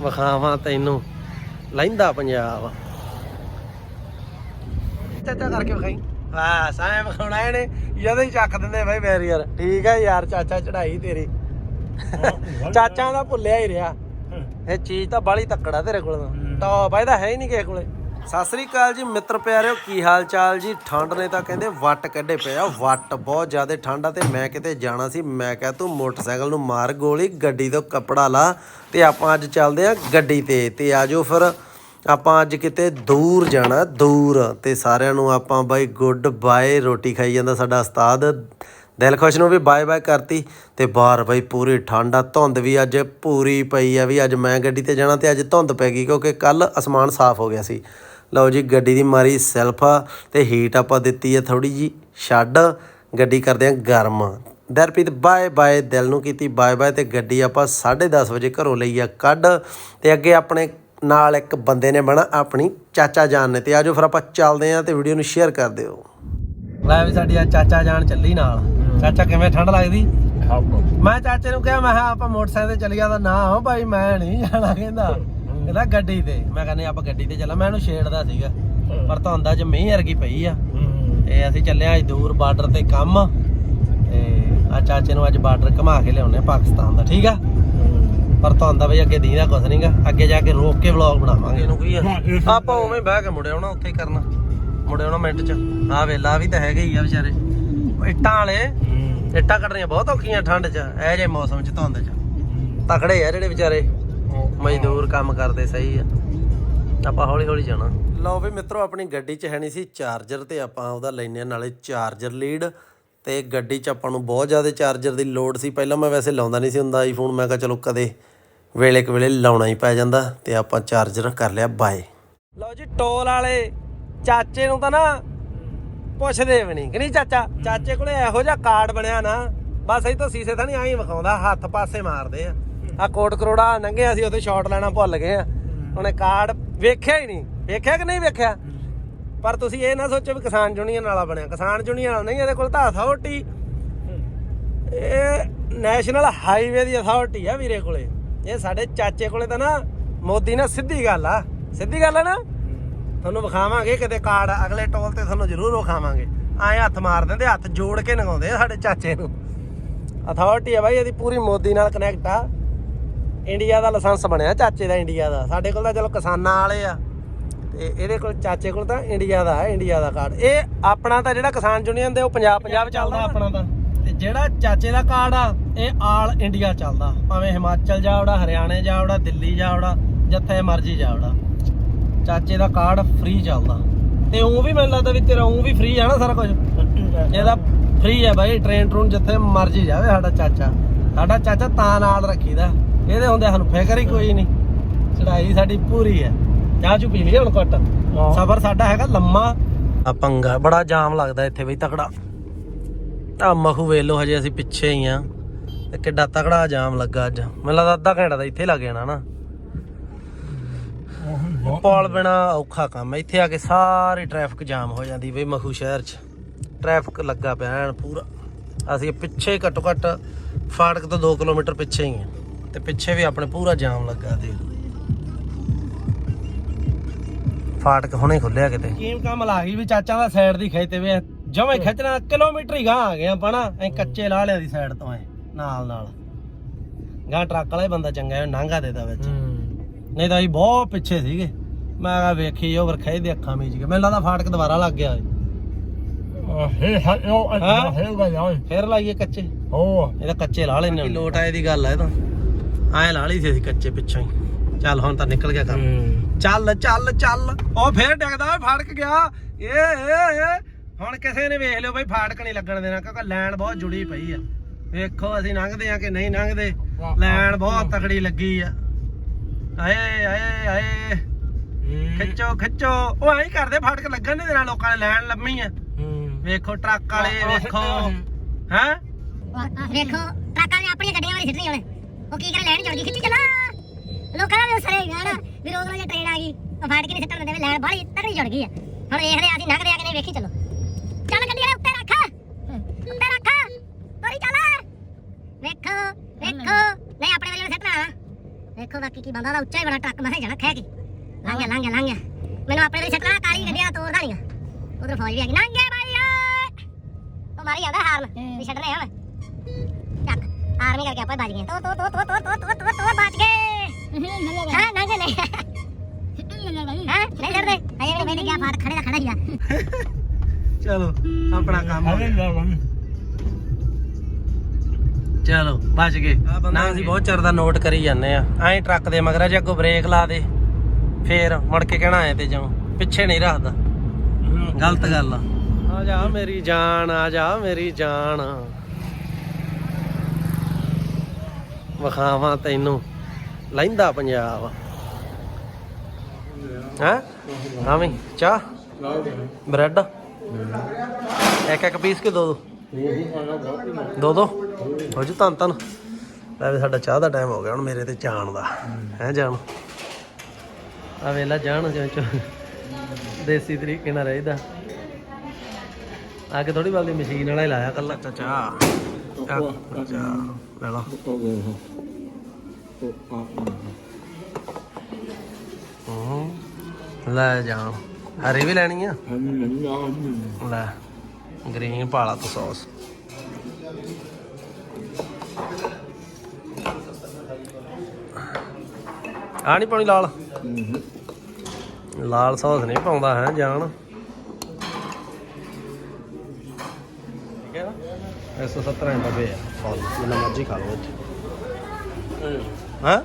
ਵਿਖਾਵਾਂ ਤੈਨੂੰ। ਲੈਂਦਾ ਪੰਜਾਬ। ਚਾਚਾ ਕਰਕੇ ਵਿਖਾਈ। ਵਿਖਾਉਣਾ ਇਹਨੇ। ਜਦੋਂ ਹੀ ਚੱਕ ਦਿੰਦੇ ਬਈ ਬੈਰੀਅਰ। ਠੀਕ ਹੈ ਯਾਰ ਚਾਚਾ ਚੜਾਈ ਤੇਰੀ। ਚਾਚਾ ਦਾ ਭੁੱਲਿਆ ਹੀ ਰਿਹਾ। ਇਹ ਚੀਜ਼ ਤਾਂ ਬਾਲੀ ਤੱਕੜਾ ਤੇਰੇ ਕੋਲ ਤਾਂ। ਟੌਪ ਇਹਦਾ ਹੈ ਹੀ ਨਹੀਂ ਕਿਸੇ ਕੋਲੇ। ਸਤਿ ਸ੍ਰੀ ਅਕਾਲ ਜੀ, ਮਿੱਤਰ ਪਿਆਰਿਓ, ਕੀ ਹਾਲ ਚਾਲ ਜੀ? ਠੰਡ ਨੇ ਤਾਂ ਕਹਿੰਦੇ ਵੱਟ ਕੱਢੇ ਪਿਆ ਵੱਟ ਬਹੁਤ ਜ਼ਿਆਦਾ ਠੰਡ ਆ ਤੇ ਮੈਂ ਕਿਤੇ ਜਾਣਾ ਸੀ, ਮੈਂ ਕਿਹਾ ਤੂੰ ਮੋਟਰਸਾਈਕਲ ਨੂੰ ਮਾਰ ਗੋਲੀ, ਗੱਡੀ ਤੋਂ ਕੱਪੜਾ ਲਾ ਤੇ ਆਪਾਂ ਅੱਜ ਚੱਲਦੇ ਆ ਗੱਡੀ ਤੇ ਤੇ ਆਜੋ ਫਿਰ ਆਪਾਂ ਅੱਜ ਕਿਤੇ ਦੂਰ ਜਾਣਾ, ਦੂਰ ਤੇ ਸਾਰਿਆਂ ਨੂੰ ਆਪਾਂ ਬਾਈ ਗੁੱਡ ਬਾਏ, ਰੋਟੀ ਖਾਈ ਜਾਂਦਾ ਸਾਡਾ ਉਸਤਾਦ। ਦਿਲ ਖੁਸ਼ ਨੂੰ ਵੀ ਬਾਏ ਬਾਏ ਕਰਤੀ ਤੇ ਬਾਹਰ ਬਈ ਪੂਰੀ ਠੰਡ ਆ, ਧੁੰਦ ਵੀ ਅੱਜ ਪੂਰੀ ਪਈ ਆ ਵੀ ਅੱਜ ਮੈਂ ਗੱਡੀ ਤੇ ਜਾਣਾ ਤੇ ਅੱਜ ਧੁੰਦ ਪੈ ਗਈ ਕਿਉਂਕਿ ਕੱਲ ਅਸਮਾਨ ਸਾਫ਼ ਹੋ ਗਿਆ ਸੀ। ਲਓ ਜੀ ਗੱਡੀ ਦੀ ਮਾਰੀ ਸੈਲਫ ਤੇ ਹੀਟ ਆਪਾਂ ਦਿੱਤੀ ਹੈ ਥੋੜੀ ਜੀ ਛੱਡ ਗੱਡੀ ਕਰਦੇ ਆ ਗਰਮ। ਦਰਪੀਤ ਬਾਏ ਬਾਏ ਦਿਲ ਨੂੰ ਕੀਤੀ ਬਾਏ ਬਾਏ ਤੇ ਗੱਡੀ ਆਪਾਂ 10:30 ਵਜੇ ਘਰੋਂ ਲਈ ਆ ਕੱਢ ਤੇ ਅੱਗੇ ਆਪਣੇ ਨਾਲ ਇੱਕ ਬੰਦੇ ਨੇ ਬਣਾ ਆਪਣੀ ਚਾਚਾ ਜਾਨ ਨੇ। ਤੇ ਆਜੋ ਫਿਰ ਆਪਾਂ ਚੱਲਦੇ ਆ ਤੇ ਵੀਡੀਓ ਨੂੰ ਸ਼ੇਅਰ ਕਰ ਦਿਓ। ਲੈ ਵੀ ਸਾਡੀ ਆ ਚਾਚਾ ਜਾਨ ਚੱਲੀ ਨਾਲ। ਚਾਚਾ ਕਿਵੇਂ ਠੰਡ ਲੱਗਦੀ? ਮੈਂ ਚਾਚੇ ਨੂੰ ਕਿਹਾ ਮੈਂ ਆਪਾਂ ਮੋਟਰਸਾਈਕਲ ਤੇ ਚੱਲ ਤਾਂ ਨਾ ਹੋ ਭਾਈ ਮੈਂ ਨਹੀਂ ਜਾਣਾ ਕਹਿੰਦਾ। ਕਹਿੰਦਾ ਗੱਡੀ ਤੇ। ਮੈਂ ਕਹਿੰਦਾ ਆਪਾਂ ਗੱਡੀ ਤੇ ਚੱਲਾਂ ਮੈਂ ਇਹਨੂੰ ਛੇੜਦਾ ਸੀਗਾ। ਪਰ ਧੁੰਦਾ ਚ ਮੀਂਹ ਵਰਗੀ ਪਈ ਆ। ਤੇ ਅਸੀਂ ਚੱਲੇ ਆ ਅੱਜ ਦੂਰ ਬਾਰਡਰ ਤੇ ਕੰਮ। ਤੇ ਆ ਚਾਚੇ ਨੂੰ ਅੱਜ ਬਾਰਡਰ ਘੁਮਾ ਕੇ ਲਿਆਉਣੇ ਪਾਕਿਸਤਾਨ ਦਾ। ਠੀਕ ਆ? ਪਰ ਧੁੰਦਾ ਬਈ ਅੱਗੇ ਦੀਦਾ ਕੁਛ ਨਹੀਂਗਾ ਅੱਗੇ ਜਾ ਕੇ ਰੋਕ ਕੇ ਵਲੌਗ ਬਣਾਵਾਂਗੇ। ਇਹਨੂੰ ਕੀ ਆ? ਆਪਾਂ ਉਵੇਂ ਬਹਿ ਕੇ ਮੁੜੇ ਆਉਣਾ ਉੱਥੇ ਹੀ ਕਰਨਾ। ਮੁੜੇ ਆਉਣਾ ਮਿੰਟ ਚ। ਆ ਵੇਲਾ ਵੀ ਤਾਂ ਹੈਗੇ ਹੀ ਆ ਵਿਚਾਰੇ। ਇੱਟਾਂ ਵਾਲੇ। ਇੱਟਾਂ ਕੱਢਣੀਆਂ ਬਹੁਤ ਔਖੀਆਂ ਠੰਡ 'ਚ। ਇਹ ਜੇ ਮੌਸਮ 'ਚ ਧੁੰਦ 'ਚ। ਤਕੜੇ ਆ ਜਿਹੜੇ ਵਿਚਾਰੇ। ਮਜ਼ਦੂਰ ਕੰਮ ਕਰਦੇ ਸਹੀ ਆ। ਆਪਾਂ ਹੌਲੀ ਹੌਲੀ ਜਾਣਾ। ਲਓ ਵੀ ਮਿੱਤਰੋ ਆਪਣੀ ਗੱਡੀ 'ਚ ਹੈ ਨਹੀਂ ਸੀ ਚਾਰਜਰ ਤੇ ਆਪਾਂ ਉਹਦਾ ਲੈਨੇ ਨਾਲੇ ਚਾਰਜਰ ਲੀਡ। ਤੇ ਗੱਡੀ 'ਚ ਆਪਾਂ ਨੂੰ ਬਹੁਤ ਜ਼ਿਆਦਾ ਚਾਰਜਰ ਦੀ ਲੋਡ ਸੀ। ਪਹਿਲਾਂ ਮੈਂ ਵੈਸੇ ਲਾਉਂਦਾ ਨਹੀਂ ਸੀ ਹੁੰਦਾ ਆਈਫੋਨ ਮੈਂ ਕਿਹਾ ਚਲੋ ਕਦੇ ਵੇਲੇ ਕੁ ਵੇਲੇ ਲਾਉਣਾ ਹੀ ਪੈ ਜਾਂਦਾ ਤੇ ਆਪਾਂ ਚਾਰਜਰ ਕਰ ਲਿਆ ਬਾਏ ਲਓ ਜੀ ਟੋਲ ਵਾਲੇ ਚਾਚੇ ਨੂੰ ਤਾਂ ਨਾ ਪੁੱਛਦੇ ਵੀ ਨਹੀਂ ਕਿ ਨਹੀਂ ਚਾਚਾ? ਚਾਚੇ ਕੋਲੇ ਇਹੋ ਜਿਹਾ ਕਾਰਡ ਬਣਿਆ ਨਾ ਬਸ ਅਸੀਂ ਤਾਂ ਸੀਸੇ ਤਾਂ ਨਹੀਂ ਆਈ ਵਿਖਾਉਂਦਾ ਹੱਥ ਪਾਸੇ ਮਾਰਦੇ ਆ। ਆ ਕੋਟ ਕਰੋੜਾ ਲੰਘੇ ਅਸੀਂ ਉੱਥੇ ਸ਼ਾਟ ਲੈਣਾ ਭੁੱਲ ਗਏ ਆ। ਉਹਨੇ ਕਾਰਡ ਵੇਖਿਆ ਹੀ ਨਹੀਂ। ਵੇਖਿਆ ਕਿ ਨਹੀਂ ਵੇਖਿਆ? ਪਰ ਤੁਸੀਂ ਇਹ ਨਾ ਸੋਚੋ ਵੀ ਕਿਸਾਨ ਯੂਨੀਅਨ ਵਾਲਾ ਬਣਿਆ। ਕਿਸਾਨ ਯੂਨੀਅਨ ਵਾਲਾ ਨਹੀਂ, ਇਹਦੇ ਕੋਲ ਤਾਂ ਅਥਾਰਟੀ ਇਹ ਨੈਸ਼ਨਲ ਹਾਈਵੇ ਦੀ ਅਥਾਰਟੀ ਆ ਵੀਰੇ ਕੋਲੇ। ਇਹ ਸਾਡੇ ਚਾਚੇ ਕੋਲੇ ਤਾਂ ਨਾ ਮੋਦੀ ਨਾਲ ਸਿੱਧੀ ਗੱਲ ਆ। ਸਿੱਧੀ ਗੱਲ ਆ ਨਾ? ਤੁਹਾਨੂੰ ਵਿਖਾਵਾਂਗੇ ਕਿਤੇ ਕਾਰਡ ਅਗਲੇ ਟੋਲ ਤੇ ਤੁਹਾਨੂੰ ਜ਼ਰੂਰ ਵਿਖਾਵਾਂਗੇ। ਆਏ ਹੱਥ ਮਾਰ ਦਿੰਦੇ, ਹੱਥ ਜੋੜ ਕੇ ਨਗਾਉਂਦੇ ਆ ਸਾਡੇ ਚਾਚੇ ਨੂੰ। ਅਥਾਰਟੀ ਆ ਬਾਈ, ਇਹਦੀ ਪੂਰੀ ਮੋਦੀ ਨਾਲ ਕਨੈਕਟ ਆ। ਇੰਡੀਆ ਦਾ ਲਾਇਸੈਂਸ ਬਣਿਆ ਚਾਚੇ ਦਾ ਇੰਡੀਆ ਦਾ। ਸਾਡੇ ਕੋਲ ਤਾਂ ਚਲੋ ਕਿਸਾਨਾਂ ਵਾਲੇ ਆ। ਤੇ ਇਹਦੇ ਕੋਲ ਚਾਚੇ ਕੋਲ ਤਾਂ ਇੰਡੀਆ ਦਾ ਹੈ ਇੰਡੀਆ ਦਾ ਕਾਰਡ। ਇਹ ਆਪਣਾ ਤਾਂ ਜਿਹੜਾ ਕਿਸਾਨ ਯੂਨੀਅਨ ਦੇ ਉਹ ਪੰਜਾਬ ਪੰਜਾਬ ਚੱਲਦਾ ਆਪਣਾ ਤਾਂ। ਤੇ ਜਿਹੜਾ ਚਾਚੇ ਦਾ ਕਾਰਡ ਆ ਇਹ ਆਲ ਇੰਡੀਆ ਚੱਲਦਾ। ਭਾਵੇਂ ਹਿਮਾਚਲ ਜਾਵੜਾ ਹਰਿਆਣੇ ਜਾਵੜਾ ਦਿੱਲੀ ਜਾਵੜਾ ਜਿੱਥੇ ਮਰਜ਼ੀ ਜਾਵੜਾ। ਚਾਚੇ ਦਾ ਕਾਰਡ ਫ੍ਰੀ ਚੱਲਦਾ। ਤੇ ਉਹ ਵੀ ਮੈਨੂੰ ਲੱਗਦਾ ਵੀ ਤੇਰਾ ਉਹ ਵੀ ਫ੍ਰੀ ਆ ਨਾ ਸਾਰਾ ਕੁਝ ਇਹਦਾ ਫ੍ਰੀ ਹੈ ਬਾਈ ਟ੍ਰੇਨ ਟਰੂਨ ਜਿੱਥੇ ਮਰਜ਼ੀ ਜਾਵੇ ਸਾਡਾ ਚਾਚਾ। ਸਾਡਾ ਚਾਚਾ ਤਾਂ ਨਾਲ ਰੱਖੀਦਾ। ਇਹਦੇ ਹੁੰਦੇ ਸਾਨੂੰ ਫਿਕਰ ਹੀ ਕੋਈ ਨਹੀਂ। ਚੜਾਈ ਸਾਡੀ ਪੂਰੀ ਹੈ। ਚਾਹ ਚੁ ਪੀ ਲਈ ਹੁਣ ਘੱਟ। ਸਫ਼ਰ ਸਾਡਾ ਹੈਗਾ ਲੰਮਾ। ਆ ਪੰਗਾ ਬੜਾ ਜਾਮ ਲੱਗਦਾ ਇੱਥੇ ਬਈ ਤਕੜਾ। ਆ ਮਖੂ ਵੇਲੋ ਹਜੇ ਅਸੀਂ ਪਿੱਛੇ ਹੀ ਆ। ਤੇ ਕਿੱਡਾ ਤਕੜਾ ਜਾਮ ਲੱਗਾ ਅੱਜ। ਮੈਨੂੰ ਲੱਗਦਾ ਅੱਧਾ ਘੰਟਾ ਤਾਂ ਇੱਥੇ ਲੱਗ ਜਾਣਾ ਨਾ। ਪੁਲ ਬਿਨਾ ਔਖਾ ਕੰਮ। ਇੱਥੇ ਆ ਕੇ ਸਾਰੀ ਟ੍ਰੈਫਿਕ ਜਾਮ ਹੋ ਜਾਂਦੀ ਬਈ ਮਖੂ ਸ਼ਹਿਰ 'ਚ। ਟ੍ਰੈਫਿਕ ਲੱਗਾ ਪਿਆ ਐਨ ਪੂਰਾ। ਅਸੀਂ ਪਿੱਛੇ ਘੱਟੋ ਘੱਟ ਫਾਟਕ ਤੋਂ 2 ਕਿਲੋਮੀਟਰ ਪਿੱਛੇ ਹੀ ਆ। ਤੇ ਪਿੱਛੇ ਵੀ ਆਪਣੇ ਪੂਰਾ ਜਾਮ ਲੱਗਾ ਦੇਖ ਫਾਟਕ ਹੁਣੇ ਖੁੱਲਿਆ ਕਿਤੇ। ਕੀਮ ਕੰਮ ਲਾ ਗਈ ਵੀ ਚਾਚਾ ਦਾ ਸਾਈਡ ਦੀ ਖਿੱਚਦੇ ਵੇ ਜਮੇ ਖਿੱਚਣਾ ਕਿਲੋਮੀਟਰ ਹੀ ਗਾਂ ਆ ਗਏ ਆਪਣਾ ਐ ਕੱਚੇ ਲਾਲਿਆਂ ਦੀ ਸਾਈਡ ਤੋਂ ਐ ਨਾਲ ਨਾਲ। ਗਾਂ ਟਰੱਕ ਵਾਲਾ ਹੀ ਬੰਦਾ ਚੰਗਾ ਹੈ ਨਾਂਗਾ ਦੇਦਾ ਵਿੱਚ। ਨਹੀਂ ਤਾਂ ਅਸੀਂ ਬਹੁਤ ਪਿੱਛੇ ਸੀਗੇ। ਮੈਂ ਕਿਹਾ ਵੇਖੀ ਓਵਰ ਖੇ ਦੇ ਅੱਖਾਂ ਮੀਚ ਕੇ ਮੈਨੂੰ ਲੱਗਦਾ ਫਾਟਕ ਦੁਬਾਰਾ ਲੱਗ ਗਿਆ ਓਏ ਫੇਰ ਲਾਈਏ ਕੱਚੇ। ਇਹ ਤਾਂ ਕੱਚੇ ਲਾ ਲੈਨੇ ਲੋਟ ਆਏ ਦੀ ਗੱਲ ਐ ਤਾਂ। ਐ ਲਾ ਲਈ ਸੀ ਅਸੀਂ ਕੱਚੇ ਪਿੱਛੋਂ ਹੀ। ਚੱਲ ਹੁਣ ਤਾਂ ਨਿਕਲ ਗਿਆ ਕੰਮ। ਚੱਲ ਚੱਲ ਚੱਲ। ਉਹ ਫੇਰ ਡਿੱਗਦਾ ਓਏ ਫਾਟਕ ਗਿਆ। ਏ ਏ ਏ। ਹੁਣ ਕਿਸੇ ਨੇ ਵੇਖ ਲਿਓ ਬਈ ਫਾਟਕ ਨਹੀਂ ਲੱਗਣ ਦੇਣਾ ਕਿਉਂਕਿ ਲਾਈਨ ਬਹੁਤ ਜੁੜੀ ਪਈ ਆ। ਵੇਖੋ ਅਸੀਂ ਲੰਘਦੇ ਆ ਕਿ ਨਹੀਂ ਲੰਘਦੇ। ਲਾਈਨ ਬਹੁਤ ਤਕੜੀ ਲੱਗੀ ਆ। ਆਏ ਆਏ ਆਏ। ਖਿੱਚੋ ਖਿੱਚੋ। ਉਹ ਐਂ ਕਰਦੇ ਫਾਟਕ ਲੱਗਣ ਨਹੀਂ ਦੇਣਾ ਲੋਕਾਂ ਨੇ ਲਾਈਨ ਲੰਮੀ ਆ। ਵੇਖੋ ਟਰੱਕ ਵਾਲੇ ਵੇਖੋ। ਹੈਂ? ਵੇਖੋ ਟਰੱਕਾਂ ਨੇ ਆਪਣੀਆਂ ਗੱਡੀਆਂ ਵਾਲੀ ਸਿੱਟਣੀ ਉਹਨੇ ਉਹ ਕੀ ਕਰੇ ਲੈਣ ਚੜ ਗਈ ਖਿੱਚੀ ਚਲਾ। ਲੋਕਾਂ ਦਾ ਵੀ ਉਸਰੇ ਗਿਆ ਨਾ ਵੀ ਰੋਜ਼ ਰੋਜ਼ ਟ੍ਰੇਨ ਆ ਗਈ ਉਹ ਫਾੜ ਕੇ ਨਹੀਂ ਸਿੱਟਣ ਦਿੰਦੇ ਵੀ ਲੈਣ ਬਾਹਲੀ ਤਕੜੀ ਚੜ ਗਈ ਆ। ਹੁਣ ਵੇਖਦੇ ਆ ਅਸੀਂ ਲੰਘਦੇ ਆ ਕਿ ਨਹੀਂ ਵੇਖੀ ਚੱਲੋ। ਚੱਲ ਗੱਡੀ ਵਾਲੇ ਉੱਤੇ ਰੱਖ। ਉੱਤੇ ਰੱਖ। ਤੋਰੀ ਚੱਲ। ਵੇਖੋ ਵੇਖੋ। ਨਹੀਂ ਆਪਣੇ ਵੇਲੇ ਸਿੱਟਣਾ ਵਾ। ਵੇਖੋ ਬਾਕੀ ਕੀ ਬੰਦਾ ਦਾ ਉੱਚਾ ਹੀ ਬੜਾ ਟਰੱਕ ਮੈਂ ਜਾਣਾ ਖਹਿ ਕੇ। ਲੰਘ ਲੰਘ ਲੰਘ ਮੈਨੂੰ ਆਪਣੇ ਦੇ ਛੱਟਣਾ ਕਾਲੀ ਗੱਡੀਆਂ ਤੋੜਦਾ ਨਹੀਂਗਾ ਉਧਰ ਫੌਜ ਵੀ ਆ ਗਈ। ਲੰਘ ਗਿਆ ਬਾਈ ਓਏ। ਉਹ ਮਾਰੀ ਜਾਂਦਾ ਹਾਰਨ ਵੀ ਛੱਡਣੇ ਆ ਚੱਕ ਆਰਮੀ ਕਰਕੇ ਆਪਾਂ ਬਚ ਗਏ। ਤੋ ਤੋ ਤੋ ਤੋ ਤੋ ਤੋ ਤੋ ਤੋ ਤੋ ਬਚ ਗਏ। ਹਾਂ ਲੰਘ ਗਏ ਹਾਂ ਨਹੀਂ ਛੱਡਦੇ ਅਜੇ ਵੀ ਮੈਨੇ ਕਿਹਾ ਫਾਟ ਖੜੇ ਦਾ ਖੜਾ ਹੀ ਆ ਚਲੋ ਆਪਣਾ ਕੰਮ ਹੋ ਗਿਆ। ਚਲੋ ਬਚ ਗਏ। ਨਾ ਅਸੀਂ ਬਹੁਤ ਚਿਰ ਦਾ ਨੋਟ ਕਰੀ ਜਾਂਦੇ ਆ। ਐਂ ਟਰੱਕ ਦੇ ਮਗਰ ਜੇ ਅੱਗੋਂ ਬ੍ਰੇਕ ਲਾ ਦੇ ਫੇਰ ਮੁੜ ਕੇ ਕਹਿਣਾ ਐ ਤੇ ਜਾਉ। ਪਿੱਛੇ ਨਹੀਂ ਰੱਖਦਾ। ਗਲਤ ਗੱਲ ਆ। ਆ ਜਾ ਮੇਰੀ ਜਾਨ ਆ ਜਾ ਮੇਰੀ ਜਾਨ। ਵਿਖਾਵਾਂ ਤੈਨੂੰ। ਲੈਂਦਾ ਪੰਜਾਬ। ਹੈ? ਆਵੇਂ, ਚਾਹ? ਬ੍ਰੈਡ? ਇੱਕ ਇੱਕ ਪੀਸ ਕੇ ਦੋ ਦੋ? ਦੋ ਦੋ? ਹੋ ਜੂ ਤਨ ਤਨ ਲੈ ਸਾਡਾ ਚਾਹ ਦਾ ਟਾਈਮ ਹੋ ਗਿਆ, ਹੁਣ ਮੇਰੇ ਤੇ ਜਾਣ ਦਾ। ਹੈ ਜਾਣ? ਆ ਵੇਲਾ ਜਾਣ ਜੋ ਚੋ ਦੇਸੀ ਤਰੀਕੇ ਨਾਲ ਰਹਿਦਾ। ਆ ਕੇ ਥੋੜੀ ਬਲਦੀ, ਮਸ਼ੀਨ ਵਾਲਾ ਹੀ ਲਾਇਆ ਕੱਲਾ। ਚਾਚਾ ਚਾਚਾ ਲੈ ਲਾ ਹੂੰ ਲੈ ਜਾਣ ਹਰੀ ਵੀ ਲੈਣੀ ਆ ਲੈ ਗ੍ਰੀਨ ਪਾਲਾ ਤੂੰ ਸੌਸ ਆ ਨਹੀਂ ਪਾਉਣੀ ਲਾਲ? ਲਾਲ ਸੌਸ ਨਹੀਂ ਪਾਉਂਦਾ ਹੈ ਜਾਨ ਠੀਕ ਹੈ ਨਾ 170 ਰੁਪਏ ਆ। ਫਲ ਜਿੰਨਾ ਮਰਜ਼ੀ ਖਾ ਲਓ ਇੱਥੇ। ਹਾਂ।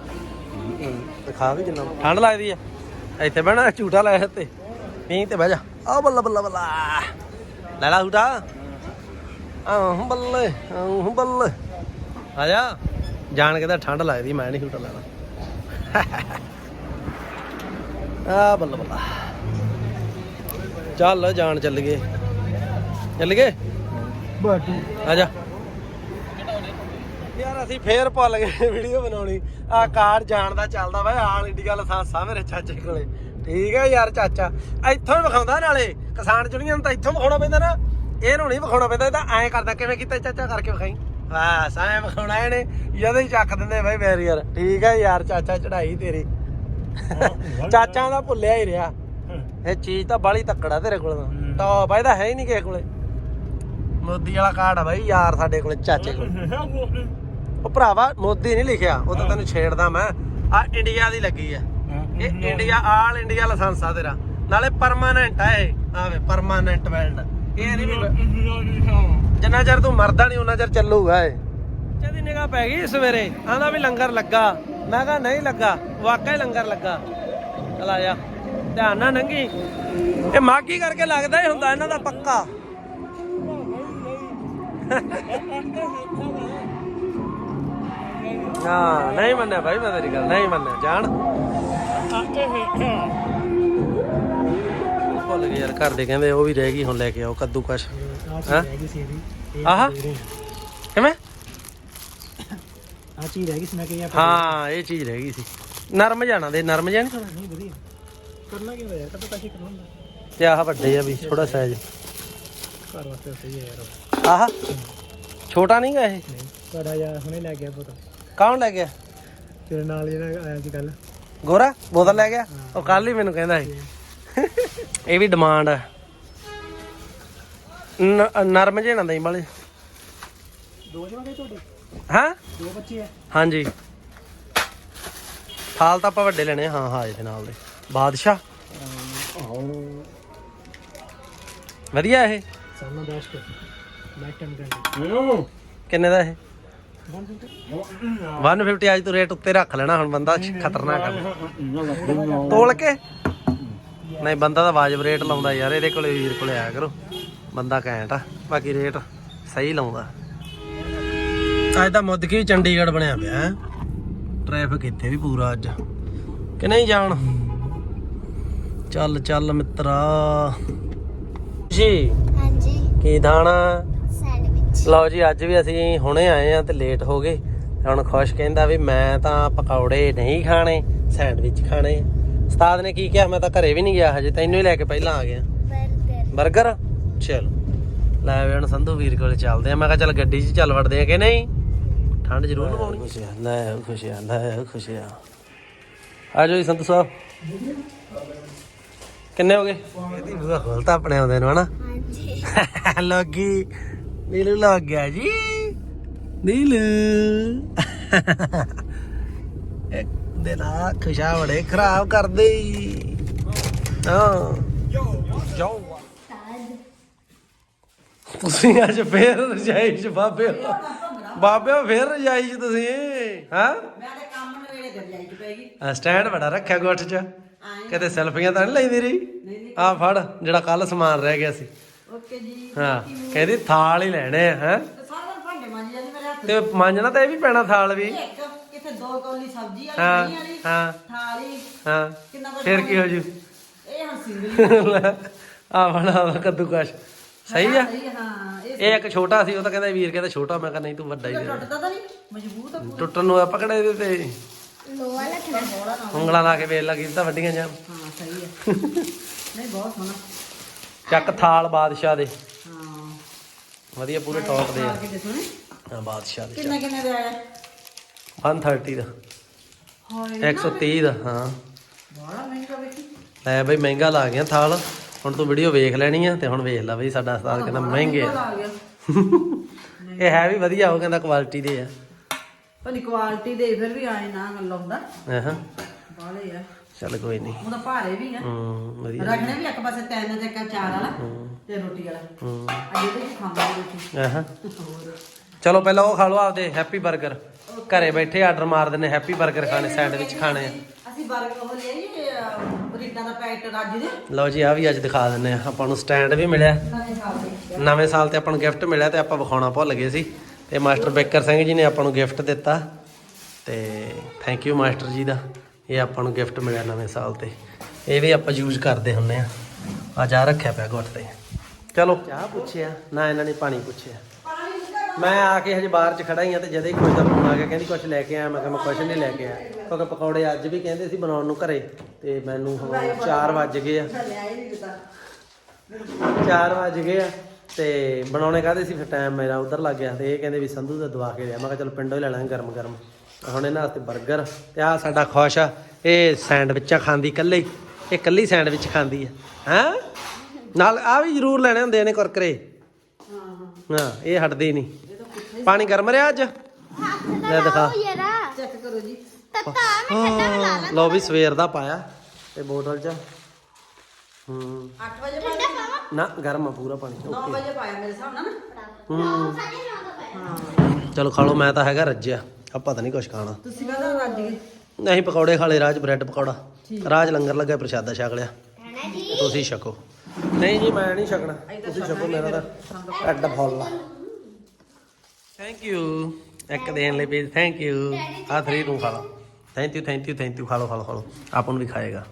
ਤੇ ਖਾ ਵੀ ਜਿੰਨਾ ਠੰਡ ਲੱਗਦੀ ਆ। ਇੱਥੇ ਬਹਿਣਾ ਝੂਟਾ ਲੈ ਤੇ ਪੀਂ ਤੇ ਬਹਿ ਜਾ। ਆ ਬੱਲਾ ਬੱਲਾ ਬੱਲਾ। ਲੈ ਲਾ ਝੂਟਾ। ਆਹ ਬੱਲੇ ਆਹ ਬੱਲੇ। ਆ ਜਾ। ਜਾਣ ਕੇ ਤਾਂ ਠੰਡ ਲੱਗਦੀ ਮੈਂ ਨਹੀਂ ਝੂਟਾ ਲੈਣਾ। ਆ ਬੱਲਾ ਬੱਲਾ। ਚੱਲ ਜਾਣ ਚੱਲ ਗਏ। ਚੱਲ ਗਏ? ਬਾਟੂ। ਆ ਜਾ ਯਾਰ ਅਸੀਂ ਫੇਰ ਭੁੱਲ ਗਏ ਵੀਡੀਓ ਬਣਾਉਣੀ। ਆ ਕਾਰ ਜਾਣ ਦਾ ਚੱਲਦਾ ਵਾ ਆਲ ਇੰਡੀਆ ਲਾਇਸੈਂਸ ਆ ਮੇਰੇ ਚਾਚੇ ਕੋਲੇ। ਠੀਕ ਹੈ ਯਾਰ ਚਾਚਾ। ਇੱਥੋਂ ਹੀ ਵਿਖਾਉਂਦਾ ਨਾਲੇ। ਕਿਸਾਨ ਚੁਣੀਆਂ ਨੂੰ ਤਾਂ ਇੱਥੋਂ ਵਿਖਾਉਣਾ ਪੈਂਦਾ ਨਾ। ਇਹਨੂੰ ਨਹੀਂ ਵਿਖਾਉਣਾ ਪੈਂਦਾ ਇਹ ਤਾਂ ਐਂ ਕਰਦਾ ਕਿਵੇਂ ਕੀਤਾ ਚਾਚਾ ਕਰਕੇ ਵਿਖਾਈ? ਬਸ ਐਂ ਵਿਖਾਉਣਾ ਇਹਨੇ। ਜਦੋਂ ਹੀ ਚੱਕ ਦਿੰਦੇ ਬਈ ਬੈਰੀਅਰ ਠੀਕ ਹੈ ਯਾਰ ਚਾਚਾ ਚੜਾਈ ਤੇਰੀ। ਚਾਚਾ ਦਾ ਭੁੱਲਿਆ ਹੀ ਰਿਹਾ। ਇਹ ਚੀਜ਼ ਤਾਂ ਬਾਲੀ ਤੱਕੜਾ ਤੇਰੇ ਕੋਲ ਟੌਪ ਆ, ਇਹਦਾ ਹੈ ਹੀ ਨਹੀਂ ਕਿਸੇ ਕੋਲੇ। ਮੋਦੀ ਵਾਲਾ ਕਾਰਡ ਆ ਬਾਈ, ਯਾਰ ਸਾਡੇ ਕੋਲੇ ਚਾਚੇ ਕੋਲ। ਉਹ ਭਰਾਵਾ, ਮੋਦੀ ਨਹੀਂ ਲਿਖਿਆ, ਉਹ ਤਾਂ ਤੈਨੂੰ ਛੇੜਦਾ ਮੈਂ। ਆ ਇੰਡੀਆ ਦੀ ਲੱਗੀ ਆ। ਇਹ ਇੰਡੀਆ, ਆਲ ਇੰਡੀਆ ਲਾਇਸੈਂਸ ਆ ਤੇਰਾ। ਨਾਲੇ ਪਰਮਾਨੈਂਟ ਆ ਇਹ। ਆਵੇ ਪਰਮਾਨੈਂਟ ਵੈਲਡ ਇਹ ਨਹੀਂ ਵੀ ਜਿੰਨਾ ਚਿਰ ਤੂੰ ਮਰਦਾ ਨਹੀਂ ਉਹਨਾਂ ਚਿਰ ਚੱਲੂਗਾ ਇਹ। ਜਦੀ ਨਿਗਾਹ ਪੈ ਗਈ ਸਵੇਰੇ। ਆਂਦਾ ਵੀ ਲੰਗਰ ਲੱਗਾ। ਮੈਂ ਕਿਹਾ, ਨਹੀਂ ਲੱਗਾ। ਵਾਕਈ ਲੰਗਰ ਲੱਗਾ। ਚਲ ਆ ਜਾ। ਧਿਆਨ ਨਾਲ ਨੰਗੀ। ਇਹ ਮਾਗੀ ਕਰਕੇ ਲੱਗਦਾ ਹੀ ਹੁੰਦਾ, ਇਹਨਾਂ ਦਾ ਪੱਕਾ। ਹਾਂ ਨਹੀਂ ਮੰਨਿਆ ਭਾਈ ਮੈਂ ਤੇਰੀ ਗੱਲ ਨਹੀਂ ਮੰਨਿਆ ਜਾਣ। ਭੁੱਲ ਗਏ ਯਾਰ ਘਰ ਦੇ ਕਹਿੰਦੇ ਉਹ ਵੀ ਰਹਿ ਗਈ ਹੁਣ ਲੈ ਕੇ ਆਓ ਕੱਦੂ ਕਸ਼ ਹਾਂ? ਆਹ? ਕਿਵੇਂ? ਆ ਚੀਜ਼ ਰਹਿ ਗਈ ਸੀ ਮੈਂ ਕਿਹਾ ਹਾਂ ਇਹ ਚੀਜ਼ ਰਹਿ ਗਈ ਸੀ। ਨਰਮ ਜਾਣਾ ਦੇ ਨਰਮ ਜਾਣ ਥੋੜਾ ਨਹੀਂ ਵਧੀਆ। ਕਰਨਾ ਕੀ ਹੋਇਆ? ਕਦੋਂ ਕਾਸ਼ੀ ਕਰਨਾ ਤੇ ਆਹ ਵੱਡੇ ਆ ਵੀ ਥੋੜਾ ਸਾਈਜ਼ ਘਰ ਵਾਸਤੇ ਸਹੀ ਹੈ ਯਾਰ ਆਹ। ਛੋਟਾ ਨਹੀਂ ਗਾ ਇਹ ਤੁਹਾਡਾ ਯਾਰ ਹੁਣੇ ਲੈ ਗਿਆ ਪੁੱਤ ਕੌਣ ਲੈ ਗਿਆ? ਤੇਰੇ ਨਾਲ ਜਿਹੜਾ ਆਇਆ ਸੀ ਕੱਲ ਗੋਰਾ ਬੋਤਲ ਲੈ ਗਿਆ? ਉਹ ਕੱਲ ਹੀ ਮੈਨੂੰ ਕਹਿੰਦਾ ਸੀ। ਇਹ ਵੀ ਡਿਮਾਂਡ ਹੈ ਨ- ਨਰਮ ਜੇ ਨਾ ਦਈ ਵਾਲੇ। ਦੋ ਤੁਹਾਡੇ? ਹਾਂ? ਦੋ ਬੱਚੇ ਆ? ਹਾਂਜੀ। ਫਾਲ ਤਾਂ ਆਪਾਂ ਵੱਡੇ ਲੈਣੇ ਆ, ਹਾਂ ਹਾਂ ਇਹਦੇ ਨਾਲ ਦੇ। ਬਾਦਸ਼ਾਹ। ਵਧੀਆ ਇਹ। ਸਾਨਾ ਦਾਸ਼ ਕੇ। ਲਾਈਫ ਟਾਈਮ ਗਾਰੰਟੀ ਕਿੰਨੇ ਦਾ ਇਹ? ਬੋਲ ਦਿੰਦੇ 150 ਅੱਜ ਤੂੰ ਰੇਟ ਉੱਤੇ ਰੱਖ ਲੈਣਾ ਹੁਣ ਬੰਦਾ ਖਤਰਨਾਕ ਹੈ ਤੋਲ ਕੇ? ਨਹੀਂ ਬੰਦਾ ਤਾਂ ਵਾਜਬ ਰੇਟ ਲਾਉਂਦਾ ਯਾਰ ਇਹਦੇ ਕੋਲੇ ਵੀਰ ਕੋਲੇ ਆਇਆ ਕਰੋ। ਬੰਦਾ ਘੈਂਟ ਆ ਬਾਕੀ ਰੇਟ ਸਹੀ ਲਾਉਂਦਾ। ਅੱਜ ਤਾਂ ਮੁੱਦਕੀ ਚੰਡੀਗੜ੍ਹ ਬਣਿਆ ਪਿਆ ਹੈ। ਟ੍ਰੈਫਿਕ ਇੱਥੇ ਵੀ ਪੂਰਾ ਅੱਜ। ਕਿ ਨਹੀਂ ਜਾਣ? ਚੱਲ ਚੱਲ ਮਿੱਤਰਾ। ਜੀ। ਹਾਂਜੀ। ਕੀ ਦਾਣਾ ਲਓ ਜੀ ਅੱਜ ਵੀ ਅਸੀਂ ਹੁਣੇ ਆਏ ਆ ਤੇ ਲੇਟ ਹੋ ਗਏ। ਹੁਣ ਖੁਸ਼ ਕਹਿੰਦਾ ਵੀ ਮੈਂ ਤਾਂ ਪਕੌੜੇ ਨਹੀਂ ਖਾਣੇ ਸੈਂਡਵਿਚ ਖਾਣੇ। ਉਸਤਾਦ ਨੇ ਕੀ ਕਿਹਾ? ਮੈਂ ਤਾਂ ਘਰੇ ਵੀ ਨਹੀਂ ਗਿਆ ਹਜੇ ਤੈਨੂੰ ਹੀ ਲੈ ਕੇ ਪਹਿਲਾਂ ਆ ਗਿਆ। ਬਰਗਰ। 버ਗਰ ਚਲੋ। ਲੈ ਵੇ ਹੁਣ ਸੰਧੂ ਵੀਰ ਕੋਲੇ ਚੱਲਦੇ ਆ ਮੈਂ ਕਿਹਾ ਚੱਲ ਗੱਡੀ 'ਚ ਚੱਲ ਵੜਦੇ ਆ ਕਿ ਨਹੀਂ? ਠੰਡ ਜ਼ਰੂਰ ਲਵਾਉਣੀ ਖੁਸ਼ਿਆ ਲੈ ਖੁਸ਼ਿਆ ਲੈ ਖੁਸ਼ਿਆ ਆ। ਜਾਓ ਜੀ ਸੰਤ ਸਾਹਿਬ। ਕਿੰਨੇ ਹੋ ਗਏ? ਇਹਦੀ ਬੂਹਾ ਖੋਲਤਾ ਆਪਣੇ ਆਉਂਦੇ ਨੂੰ ਹਨਾ? ਹਾਂਜੀ। ਲੱਗੀ ਨੀਲੂ ਲੱਗ ਗਿਆ ਜੀ। ਨੀਲੂ। ਇੱਕ ਦਿਨ ਆ ਖੁਸ਼ਾ ਬੜੇ ਖਰਾਬ ਕਰਦੇ ਈ। ਹਾਂ। ਜਾਓ ਤੁਸੀਂ ਅੱਜ ਫੇਰ ਰਜਾਈ ਚ ਬਾਬੇ ਹੋ। ਬਾਬੇ ਹੋ ਫੇਰ ਰਜਾਈ ਚ ਤੁਸੀਂ। ਹਾਂ? ਮੈਂ ਤੇ ਕੰਮ ਨਵੇੜੇ ਤੇ ਜਾਈ ਚ ਪੈਗੀ ਆ ਸਟੈਂਡ ਬੜਾ ਰੱਖਿਆ ਗੋਠ ਚ। ਕਿਤੇ ਸੈਲਫੀਆਂ ਤਾਂ ਨਹੀਂ ਲੈਂਦੀ ਰਹੀ? ਆ ਫੜ ਜਿਹੜਾ ਕੱਲ ਸਮਾਨ ਰਹਿ ਗਿਆ ਸੀ। ਓਕੇ ਜੀ ਹਾਂ ਕਹਿੰਦੀ ਥਾਲ ਹੀ ਲੈਣੇ ਆ ਹੈ? ਤੇ ਸਾਰਾ ਦਿਨ ਭਾਂਡੇ ਮਾਂਜੀ ਜਾਂਦੀ ਮੇਰੇ ਹੱਥ ਤੇ ਮਾਂਜਣਾ ਤਾਂ ਇਹ ਵੀ ਪੈਣਾ ਥਾਲ ਵੀ। ਇੱਕ ਕਿਥੇ ਦੋ ਕੌਲੀ ਸਬਜ਼ੀ ਵਾਲੀ ਹਾਂ, ਦਹੀਂ ਵਾਲੀ ਹਾਂ। ਥਾਲੀ ਹਾਂ। ਕਿੰਨਾ ਕੁਛ ਫਿਰ ਕੀ ਹੋ ਜੂ? ਇਹ ਹਾਂ ਸਿੰਗਲ ਆ ਬਣਾ ਕੱਦੂ ਕਸ਼ ਸਹੀ ਆ? ਸਹੀ ਹਾਂ ਇਹ ਇਹ ਇੱਕ ਛੋਟਾ ਸੀ ਉਹ ਤਾਂ ਕਹਿੰਦਾ ਵੀਰ ਕਹਿੰਦਾ ਛੋਟਾ ਮੈਂ ਕਹਿੰਦਾ ਨਹੀਂ ਤੂੰ ਵੱਡਾ ਹੀ ਦੇ ਦੇ। ਟੁੱਟਦਾ ਤਾਂ ਨਹੀਂ ਮਜ਼ਬੂਤ ਆ ਪੂਰਾ। ਟੁੱਟਣ ਨੂੰ ਆਪਾਂ ਕਿਹੜਾ ਇਹਦੇ ਤੇ। ਲੋਹਾ ਲੱਖਣਾ ਥੋੜਾ ਨਾ ਉਂਗਲਾਂ ਲਾ ਕੇ ਵੇਲ ਲੱਗੀ ਤਾਂ ਵੱਡੀਆਂ ਜਾਂ ਹਾਂ ਸਹੀ ਹੈ ਨਹੀਂ ਬਹੁਤ ਸੋਹਣਾ। ਚੱਕ ਥਾਲ ਬਾਦਸ਼ਾਹ ਦੇ। ਹਾਂ। ਵਧੀਆ ਪੂਰੇ ਟੌਪ ਦੇ ਆ। ਆ ਕੇ ਦੇਖੋ ਨੇ ਹਾਂ ਬਾਦਸ਼ਾਹ ਦੇ ਕਿੰਨੇ ਕਿੰਨੇ ਦਾ ਆਇਆ 130 ਦਾ। ਹਾਏ 130 ਦਾ ਹਾਂ। ਬੜਾ ਮਹਿੰਗਾ ਵੇਖੀ। ਲੈ ਬਈ ਮਹਿੰਗਾ ਲਾ ਗਿਆ ਥਾਲ। ਹੁਣ ਤੂੰ ਵੀਡੀਓ ਵੇਖ ਲੈਣੀ ਆ ਤੇ ਹੁਣ ਵੇਖ ਲੈ ਬਈ ਸਾਡਾ ਉਸਤਾਦ ਕਹਿੰਦਾ ਮਹਿੰਗੇ ਆ। ਆ ਗਿਆ। ਇਹ ਹੈ ਵੀ ਵਧੀਆ ਉਹ ਕਹਿੰਦਾ ਕੁਆਲਿਟੀ ਦੇ ਆ। ਪਰ ਕੁਆਲਿਟੀ ਦੇ ਫਿਰ ਵੀ ਆਏ ਨਾ ਲਾਉਂਦਾ ਹਾਂ। ਬਾਲੇ ਆ। ਚੱਲ ਕੋਈ ਨਹੀਂ। ਉਹਦਾ ਭਾਰੇ ਵੀ ਆ। ਹੂੰ ਵਧੀਆ। ਰੱਖਣੇ ਵੀ ਇੱਕ ਪਾਸੇ ਤਿੰਨ ਤੇ ਇੱਕ ਚਾਰ ਵਾਲਾ ਤੇ ਰੋਟੀ ਵਾਲਾ। ਹੂੰ। ਅੱਜ ਇਹਦੇ ਵਿੱਚ ਖਾਂਦੇ ਰੋਟੀ। ਆਹਾਂ। ਚਲੋ ਪਹਿਲਾਂ ਉਹ ਖਾ ਲਓ ਆਪਦੇ ਹੈਪੀ 버ਗਰ ਘਰੇ ਬੈਠੇ ਆਰਡਰ ਮਾਰ ਦਿੰਨੇ ਹੈਪੀ 버ਗਰ ਖਾਣੇ ਸੈਂਡਵਿਚ ਖਾਣੇ। ਆ ਅਸੀਂ ਬਰਗਰ ਉਹ ਲਿਆ ਜੀ ਬਰੀਟਾਂ ਦਾ ਪੈਕਟ ਰਾਜੂ ਦੇ। ਲਓ ਜੀ ਆ ਵੀ ਅੱਜ ਦਿਖਾ ਦਿੰਨੇ ਆ ਆਪਾਂ ਨੂੰ ਸਟੈਂਡ ਵੀ ਮਿਲਿਆ। ਨਵੇਂ ਸਾਲ ਦੇ। ਨਵੇਂ ਸਾਲ ਤੇ ਆਪਾਂ ਨੂੰ ਗਿਫਟ ਮਿਲਿਆ ਤੇ ਆਪਾਂ ਵਿਖਾਉਣਾ ਭੁੱਲ ਗਏ ਸੀ। ਤੇ ਮਾਸਟਰ ਬੇਕਰ ਸਿੰਘ ਜੀ ਨੇ ਆਪਾਂ ਨੂੰ ਗਿਫਟ ਦਿੱਤਾ। ਤੇ ਥੈਂਕ ਯੂ ਮਾਸਟਰ ਜੀ ਦਾ। ਇਹ ਆਪਾਂ ਨੂੰ ਗਿਫਟ ਮਿਲਿਆ ਨਵੇਂ ਸਾਲ ਤੇ। ਇਹ ਵੀ ਆਪਾਂ ਯੂਜ਼ ਕਰਦੇ ਹੁੰਨੇ ਆ। ਆ ਜਾ ਰੱਖਿਆ ਪਿਆ ਗੁੱਟ ਤੇ। ਚਲੋ। ਚਾਹ ਪੁੱਛਿਆ, ਨਾ ਇਹਨਾਂ ਨੇ ਪਾਣੀ ਪੁੱਛਿਆ। ਮੈਂ ਆ ਕੇ ਹਜੇ ਬਾਹਰ ਚ ਖੜਾ ਹੀ ਆ ਤੇ ਜਦੇ ਹੀ ਕੋਈ ਦਾ ਫੋਨ ਆ ਗਿਆ, ਕਹਿੰਦੀ ਕੁਝ ਲੈ ਕੇ ਆਇਆ ਮੈਂ ਕਿਹਾ ਮੈਂ ਕੁਝ ਨਹੀਂ ਲੈ ਕੇ ਆਇਆ। ਕਿਉਂਕਿ ਪਕੌੜੇ ਅੱਜ ਵੀ ਕਹਿੰਦੇ ਸੀ ਬਣਾਉਣ ਨੂੰ ਘਰੇ। ਤੇ ਮੈਨੂੰ ਹੁਣ 4 ਵੱਜ ਗਏ ਆ। ਲਿਆ ਹੀ 4 ਵਜ ਗਏ ਆ। ਤੇ ਬਣਾਉਣੇ ਕਾਹਦੇ ਸੀ? ਫਿਰ ਟਾਈਮ ਮੇਰਾ ਉਧਰ ਲੱਗ ਗਿਆ। ਤੇ ਇਹ ਕਹਿੰਦੇ ਵੀ ਸੰਧੂ ਦਾ ਦਵਾ ਕੇ ਲਿਆ। ਮੈਂ ਕਿਹਾ ਚਲ ਪਿੰਡੋਂ ਹੀ ਲੈ ਲਾਂਗੇ ਗਰਮ ਗਰਮ ਹੁਣ ਇਹਨਾਂ ਵਾਸਤੇ 버ਗਰ ਤੇ ਆ ਸਾਡਾ ਖੁਸ਼ ਆ ਇਹ ਸੈਂਡਵਿਚਾਂ ਖਾਂਦੀ ਇਕੱਲੇ ਹੀ। ਇਹ ਇਕੱਲੀ ਸੈਂਡਵਿਚ ਖਾਂਦੀ ਆ। ਹੈ? ਨਾਲ ਆ ਵੀ ਜ਼ਰੂਰ ਲੈਣੇ ਹੁੰਦੇ ਨੇ ਕੁਰਕਰੇ। ਹਾਂ। ਇਹ ਹਟਦੇ ਹੀ ਨਹੀਂ। ਪਾਣੀ ਗਰਮ ਰਿਹਾ ਅੱਜ? ਲੈ ਦਿਖਾ। ਚੈੱਕ ਕਰੋ ਜੀ। ਹਾਂ, ਲਓ ਵੀ ਸਵੇਰ ਦਾ ਪਾਇਆ ਤੇ ਬੋਤਲ 'ਚ। ਹੂੰ। 8 ਵਜੇ ਪਾਇਆ ਨਾ ਗਰਮ ਆ ਪੂਰਾ ਪਾਣੀ 9 ਵਜੇ ਪਾਇਆ ਮੇਰੇ ਹਿਸਾਬ ਨਾਲ ਨਾ। ਹੂੰ। ਹਾਂ। ਚਲੋ ਖਾ ਲਓ ਮੈਂ ਤਾਂ ਹੈਗਾ ਰੱਜਿਆ। ਆ ਪਤਾ ਨਹੀਂ ਕੁਛ ਖਾਣਾ। ਤੁਸੀਂ ਕਹਦਾ ਰੱਜ ਗਏ? ਨਹੀਂ ਪਕੌੜੇ ਖਾ ਲਏ ਰਾਜ ਬ੍ਰੈਡ ਪਕੌੜਾ। ਰਾਜ ਲੰਗਰ ਲੱਗਾ ਪ੍ਰਸ਼ਾਦਾ ਛਕ ਲਿਆ। ਤੁਸੀਂ ਛਕੋ। ਨਹੀਂ ਜੀ ਮੈਂ ਨਹੀਂ ਛਕਣਾ। ਤੁਸੀਂ ਛਕੋ ਮੇਰਾ ਤਾਂ ਢੱਡ ਫੁੱਲ ਆ। ਥੈਂਕ ਯੂ ਇੱਕ ਦੇਣ ਲਈ ਵੀ ਥੈਂਕ ਯੂ ਆ ਥਰੀ ਨੂੰ ਖਾ ਲਓ thank you thank you thank you ਖਾ ਲਓ ਖਾ ਲਓ ਖਾ ਲਓ। ਆਪ ਨੂੰ ਵੀ ਖਾਏਗਾ।